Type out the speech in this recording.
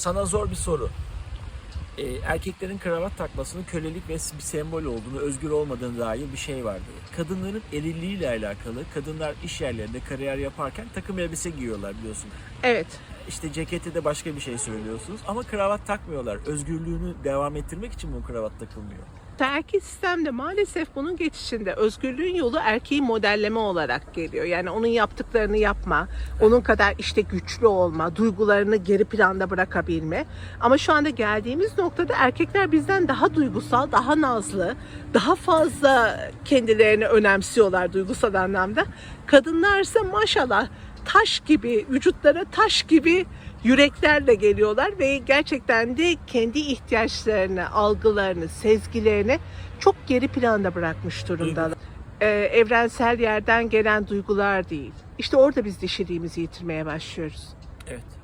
Sana zor bir soru. Ee, erkeklerin kravat takmasının kölelik ve bir sembol olduğunu, özgür olmadığını dair bir şey vardı. Kadınların erilliğiyle alakalı, kadınlar iş yerlerinde kariyer yaparken takım elbise giyiyorlar biliyorsun. Evet. İşte ceketi de başka bir şey söylüyorsunuz ama kravat takmıyorlar. Özgürlüğünü devam ettirmek için bu kravat takılmıyor. Terki sistemde maalesef bunun geçişinde özgürlüğün yolu erkeği modelleme olarak geliyor. Yani onun yaptıklarını yapma, onun kadar işte güçlü olma, duygularını geri planda bırakabilme. Ama şu anda geldiğimiz noktada erkekler bizden daha duygusal, daha nazlı, daha fazla kendilerini önemsiyorlar duygusal anlamda. Kadınlar ise maşallah taş gibi, vücutlara taş gibi yüreklerle geliyorlar ve gerçekten de kendi ihtiyaçlarını, algılarını, sezgilerini çok geri planda bırakmış durumdalar. Ee, evrensel yerden gelen duygular değil. İşte orada biz dişiliğimizi yitirmeye başlıyoruz. Evet.